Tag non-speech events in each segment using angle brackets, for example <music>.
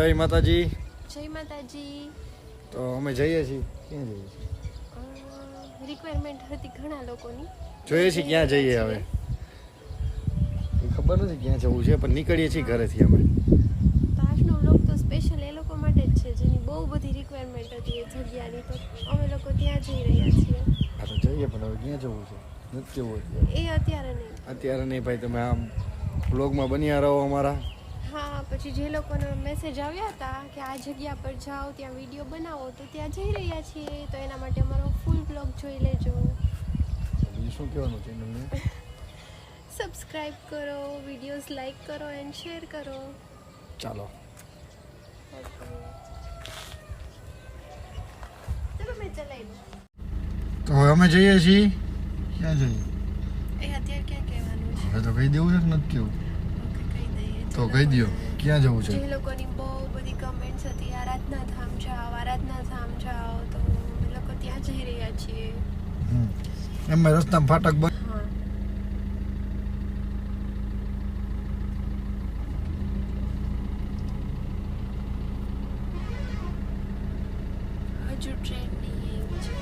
જય માતાજી. જય માતાજી. તો અમે જઈએ છીએ. ક્યાં જઈએ છીએ? રિક્વાયરમેન્ટ હતી ઘણા લોકોની. જોઈએ છીએ ક્યાં જઈએ હવે. ખબર નથી ક્યાં જવું છે પણ નીકળીએ છીએ ઘરેથી અમે. તો આજનો વ્લોગ તો સ્પેશિયલ એ લોકો માટે જ છે જેની બહુ બધી રિક્વાયરમેન્ટ હતી એ જગ્યાની. તો અમે લોકો ત્યાં જઈ રહ્યા છીએ. હા તો જઈએ પણ હવે ક્યાં જવું છે? નથી જવું એ અત્યારે નહીં. અત્યારે નહીં ભાઈ તમે આમ બ્લોગમાં બન્યા રહો અમારા. હા પછી જે લોકોનો મેસેજ આવ્યા હતા કે આ જગ્યા પર જાઓ ત્યાં વીડિયો બનાવો તો ત્યાં જઈ રહ્યા છીએ. તો એના માટે અમારો ફૂલ બ્લોગ જોઈ લેજો. શું કહેવાનું ચેનલને સબસ્ક્રાઇબ <laughs> કરો વિડીયોઝ લાઈક કરો એન્ડ શેર કરો. ચાલો. તો હવે અમે જઈએ છીએ. ક્યાં જઈએ? એ અત્યારે ક્યાં કહેવાનું છે? હવે તો કહી દેવું છે કે નથી કેવું તો કહી દો ક્યાં જવું છે? જે લોકોની બહુ બધી કમેન્ટ્સ હતી આરાધના ધામ જાઓ આરાધના ધામ જાઓ તો અમે લોકો ત્યાં જઈ રહ્યા છીએ. એમાં રસ્તામાં ફાટક બંધ હા હજુ ટ્રેન નહીં આવી છે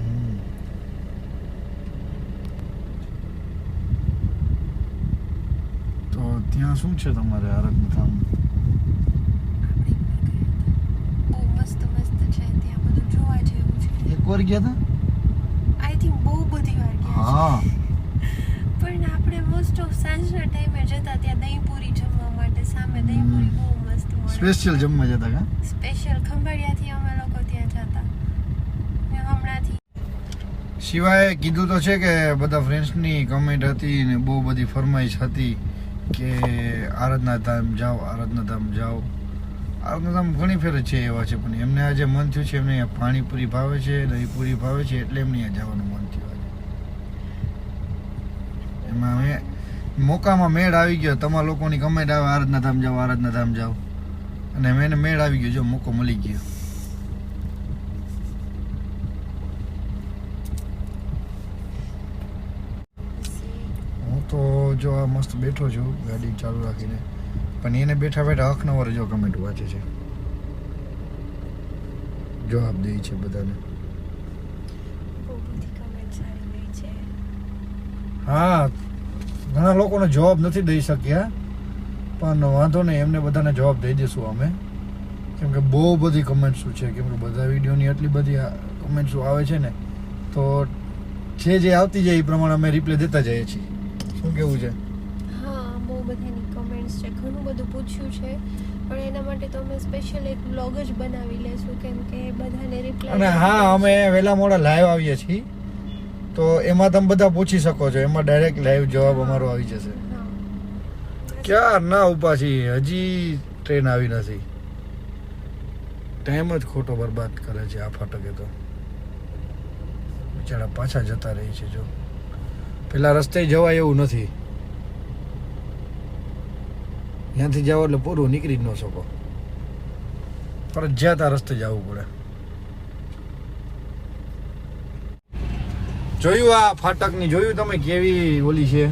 હમ. તો ત્યાં શું છે તમારે આરતનું કામ? બહુ મસ્ત મસ્ત છે. ત્યાં બધું જોવા જેવું છે. એક વાર ગયા આઈ થિંક બહુ બધી વાર હતા ગયા હા. પણ આપણે મોસ્ટ ઓફ સાંજના ટાઈમે જતા ત્યાં દહીંપુરી જમવા માટે. સામે દહીંપુરી બહુ મસ્ત મળે. સ્પેશિયલ જમવા જતા કા? સ્પેશિયલ ખંભાળિયાથી અમે લોકો ત્યાં જતા. ને હમણાંથી શિવાય કીધું તો છે કે બધા ફ્રેન્ડ્સની કમેન્ટ હતી ને બહુ બધી ફરમાઈશ હતી. કે આરાધના ધામ જાઓ આરાધના ધામ જાઓ. આરાધના ધામ ઘણી ફેર છે એવા છે, પણ એમને આજે મન થયું છે, એમને પાણીપુરી ભાવે છે, દહીંપુરી ભાવે છે, એટલે એમને અહીંયા જવાનું મન થયું આજે. એમાં મેં મોકામાં મેળ આવી ગયો. તમારા લોકોની કમેન્ટ આવે આરાધના ધામ જાઓ આરાધના ધામ જાઓ. અને મેં મેળ આવી ગયો, જો મોકો મળી ગયો હું તો જો આ મસ્ત બેઠો છું ગાડી ચાલુ રાખીને. પણ એને બેઠા બેઠા હક નવર જો કમેન્ટ વાંચે છે. જવાબ દે છે બધાને. હા ઘણા લોકોને જવાબ નથી દઈ શક્યા. પણ વાંધો નહીં એમને બધાને જવાબ દઈ દઈશું અમે. કેમ કે બહુ બધી કમેન્ટ્સો છે કેમ કે બધા વિડીયોની એટલી બધી કમેન્ટ્સો આવે છે ને તો જે જે આવતી જાય એ પ્રમાણે અમે રિપ્લે દેતા જઈએ છીએ. શું કેવું છે? હા બહુ બધાની કમેન્ટ્સ છે ઘણું બધું પૂછ્યું છે. પણ એના માટે તો અમે સ્પેશિયલ એક બ્લોગ જ બનાવી લેશું કેમ કે બધાને રિપ્લાય અને હા અમે વહેલા મોડા લાઈવ આવીએ છીએ. તો એમાં તમે બધા પૂછી શકો છો એમાં ડાયરેક્ટ લાઈવ જવાબ અમારો આવી જશે. ક્યાં ના ઊભા છીએ હજી ટ્રેન આવી નથી. ટાઈમ જ ખોટો બરબાદ કરે છે આ ફાટકે તો. બિચારા પાછા જતા રહી છે જો. પેલા રસ્તે જવાય એવું નથી. ત્યાંથી જાઓ એટલે પૂરું નીકળી જ ન શકો. ફરજિયાત આ રસ્તે જવું પડે. જોયું આ ફાટકની, જોયું તમે કેવી ઓલી છે?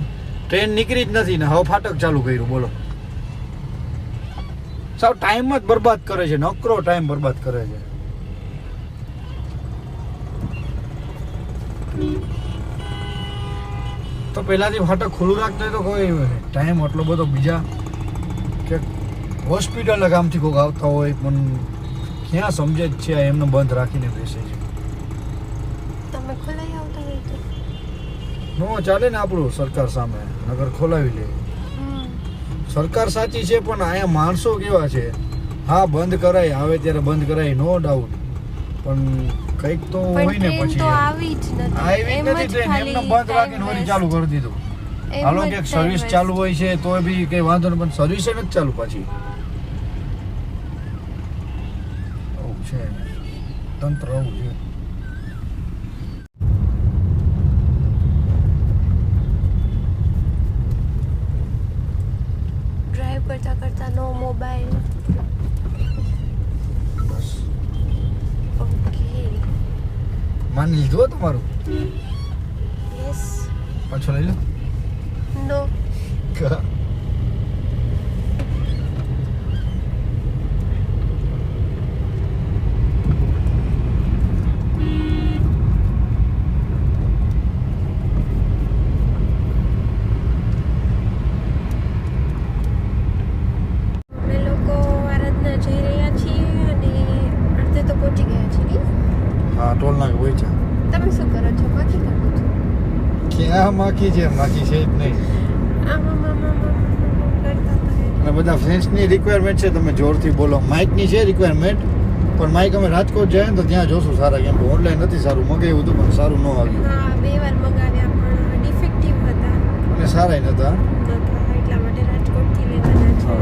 ટ્રેન નીકળી જ નથી ને હવે ફાટક ચાલુ કર્યું, બોલો. સાવ ટાઈમ જ બરબાદ કરે છે નકરો ટાઈમ બરબાદ કરે છે. તો પહેલાંથી ફાટક ખુલ્લું રાખતો હોય તો કોઈ ટાઈમ એટલો બધો બીજા કે હોસ્પિટલ ગામથી કોઈક આવતા હોય પણ ક્યાં સમજે જ છે એમને બંધ રાખીને બેસે છે. તમે ખોલાઈ આવતા હોય તો? નો ચાલે ને આપણું સરકાર સામે નગર ખોલાવી લે. સરકાર સાચી છે પણ અહીંયા માણસો કેવા છે? હા બંધ કરાય આવે ત્યારે બંધ કરાય નો ડાઉટ પણ કંઈક તો હોય ને પછી તો આવી જ નથી. આવી નથી ટ્રેન એમને બંધ રાખીને વળી ચાલુ કરી દીધું. હાલો કે સર્વિસ ચાલુ હોય છે તોય બી કઈ વાંધો નહીં પણ સર્વિસ નથી ચાલુ પાછી. છે તંત્ર આવું છે. ડ્રાઈવ કરતા કરતા નો મોબાઈલ બસ ઓકે માની લીધું તમારું યસ પાછો લઈ લો નો કા- હા ટોલ નાક હોય છે તમે શું કરો છો માખી કાઢો છો ક્યાં માખી છે માખી છે જ નહીં. આમ આમ આમ આમ આમ આમ આમ કરતા હતા. અને બધા ફ્રેન્ડ્સની રિક્વાયરમેન્ટ છે તમે જોરથી બોલો. માઇકની છે રિક્વાયરમેન્ટ પણ માઇક અમે રાજકોટ જાય ને તો ત્યાં જોશું સારા કેમ કે ઓનલાઈન નથી સારું મગાવ્યું હતું પણ સારું ન આવ્યું. હા બે વાર મંગાવ્યા પણ ડિફેક્ટિવ હતા. અને સારા નહોતા નહોતા એટલા માટે રાજકોટથી લેવાના છે.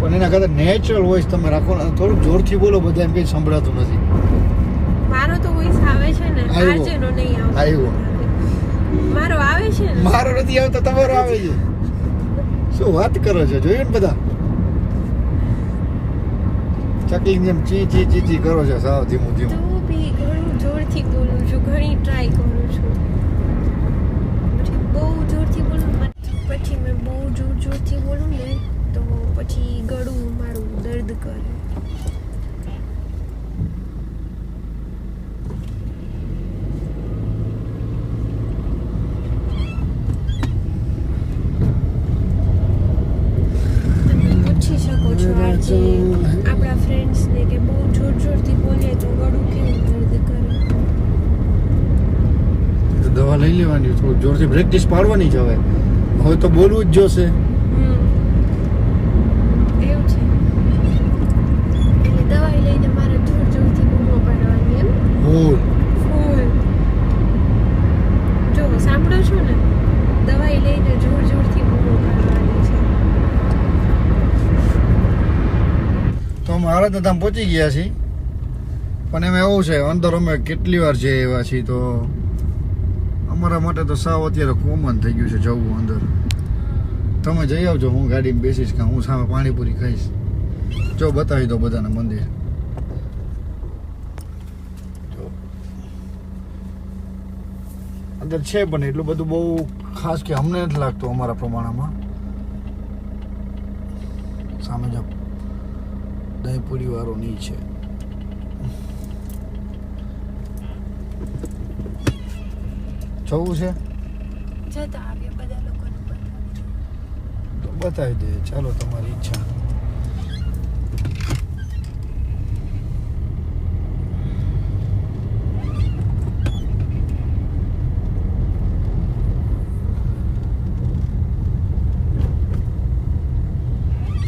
પણ એના કરતાં નેચરલ વોઇસ તમે રાખો ને થોડુંક જોરથી બોલો બધા એમ કંઈ સંભળાતું નથી. મારો તો વોઇસ આવે છે ને આવ્યો. આજનો નહીં આવતો. આવ્યો. મારો આવે છે મારો નથી આવતો તમારો આવે છે. શું વાત કરો છો? જોયું ને બધા? ચકલી જેમ ચી ચી ચી ચી કરો છો સાવ ધીમું ધીમું. તો બી ઘણું જોરથી બોલું છું ઘણી ટ્રાય કરું છું. બહુ જોરથી બોલું પછી મેં બહુ જોર જોરથી બોલું ને તો પછી ગળું મારું દર્દ કરે તમે પૂછી શકો આપણા ફ્રેન્ડ્સને કે બહુ જોર જોરથી બોલીએ તો ગળું કેવું દર્દ કરે તો દવા લઈ લેવાની થોડું જોરથી પ્રેક્ટિસ પાડવાની જ હવે. હવે તો બોલવું જ જોશે. હમ. એવું છે એટલે દવાઈ લઈને મારે જોર જોરથી બૂમો પાડવાની એમ બોલ ફૂલ જો સાંભળો છો ને દવાઈ લઈને જોર જોરથી બૂમો પાડવાની છે અમે આરાધધામ પહોંચી ગયા છીએ. પણ એમાં એવું છે, અંદર અમે કેટલી વાર જઈએ એવા છીએ તો અમારા માટે તો સાવ અત્યારે કોમન થઈ ગયું છે જવું અંદર. તમે જઈ આવજો, હું ગાડીમાં બેસીશ કે હું સામે પાણીપુરી ખાઈશ. જો બતાવી દો બધાને મંદિર. અંદર છે પણ એટલું બધું બહુ ખાસ કે અમને નથી લાગતું અમારા પ્રમાણમાં. સામે જો દહીંપુરી વાળો ની છે. જવું છે? જતા આવીએ બધા લોકોને તો બતાવી દે ચાલો તમારી ઈચ્છા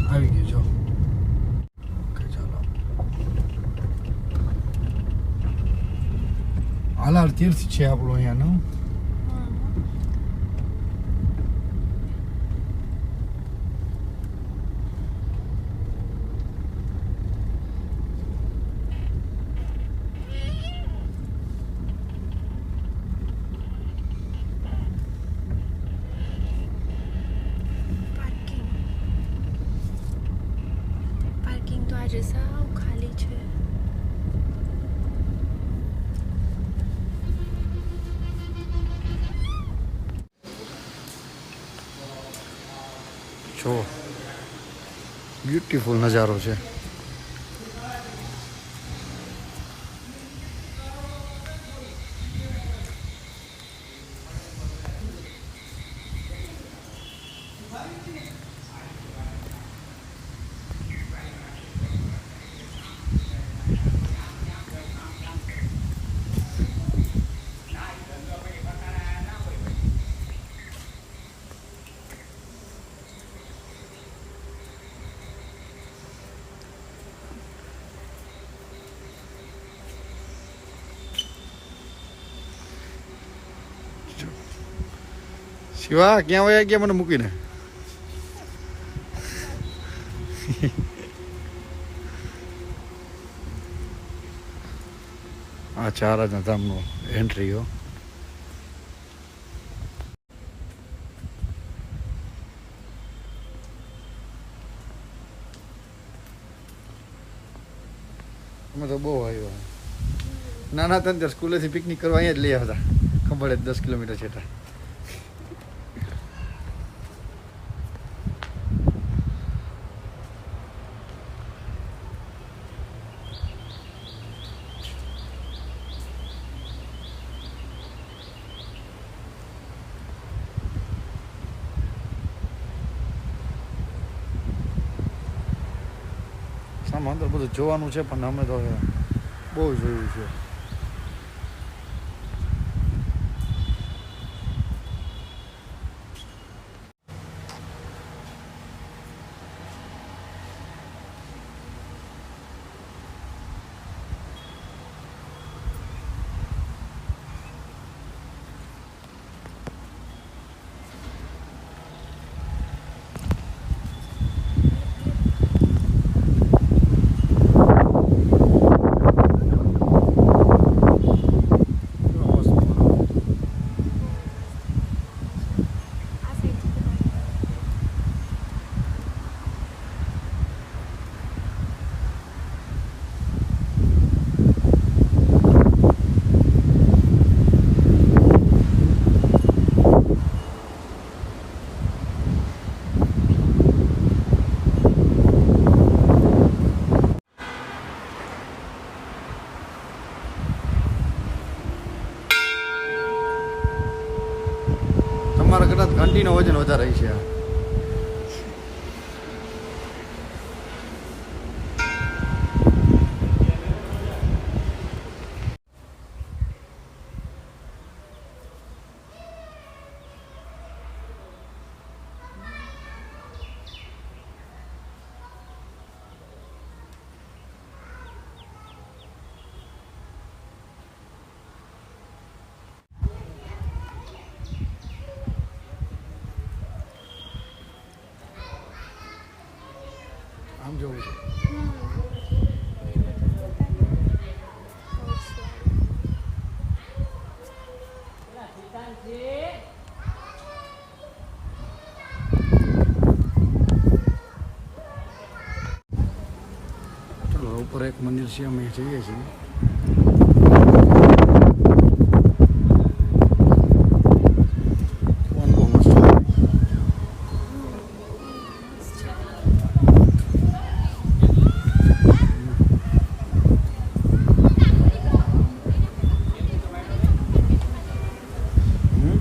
આવી ગયું જો ઓકે ચાલો હાલાર તીર્થ છે આપણું અહીંયાનું પાર્કિંગ પાર્કિંગ તો આજે સાવ ખાલી છે જો બ્યુટીફુલ નજારો છે. શિવા, ક્યાં વયા ગયા મને મૂકીને? આ ચાર જ ધામનો એન્ટ્રી હો. અમે તો બહુ આવ્યો. નાના હતા સ્કૂલેથી પિકનિક કરવા અહીંયા જ લઈ આવતા. ખબર જ, દસ કિલોમીટર છેટા સામે અંદર બધું જોવાનું છે પણ અમે તો બહુ જોયું છે નો વજન વધારે છે આ. આમ જોવું છે. ઉપર એક મંદિર છે અમે જઈએ છીએ ફોન બહુ મસ્ત છે. હમ?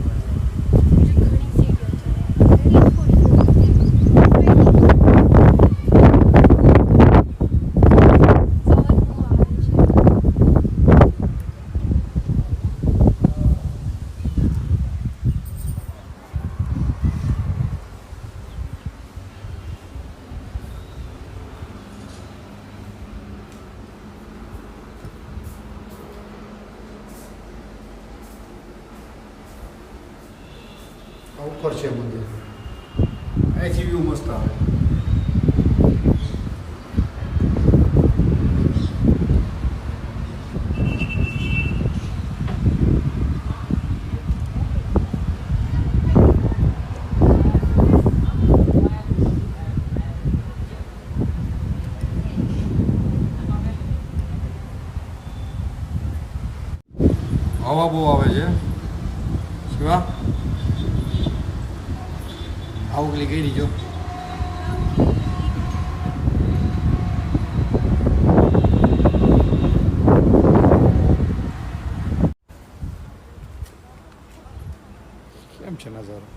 આ ઉપર છે મંદિર. અહીંથી વ્યૂ મસ્ત આવે. હવા બહુ આવે છે શિવા આવકલી કરી જો કેમ છે નજારો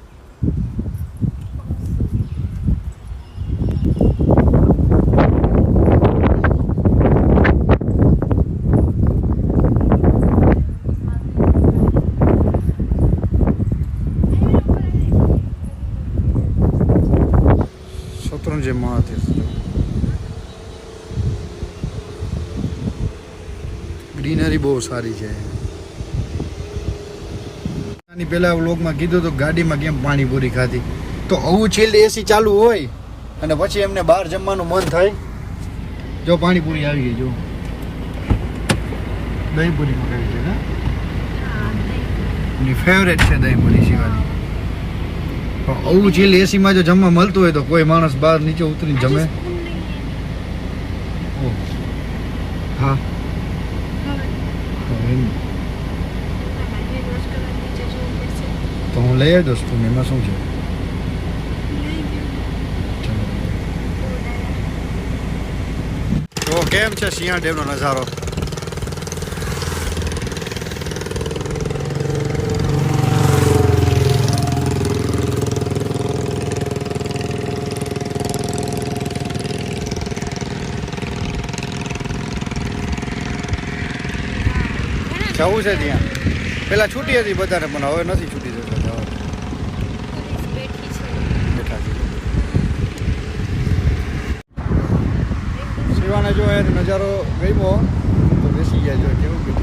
શત્રુંજય મહાતીર્થ ગ્રીનરી બહુ સારી છે. આની પહેલા વ્લોગમાં કીધું તો ગાડીમાં કેમ પાણીપુરી ખાધી? તો આવું છેલ્લે એસી ચાલુ હોય અને પછી એમને બહાર જમવાનું મન થાય જો પાણીપુરી આવી ગઈ જો. દહીંપુરી મગાવી છે ને? ફેવરેટ છે દહીંપુરી શિવાની. પણ આવું છેલ્લે એસીમાં જો જમવા મળતું હોય તો કોઈ માણસ બહાર નીચે ઉતરીને જમે. હા તો એમ. તો હું લઈ દઉં છું એમાં શું છે તો કેમ છે સિંહણ ડેમનો નજારો જવું છે ત્યાં પેલા છૂટી હતી બધાને પણ હવે નથી છૂટી જતા જવા. બેઠી છે બેઠા છે જો એ નજારો ગમ્યો તો બેસી ગયા જો કેવું બેઠા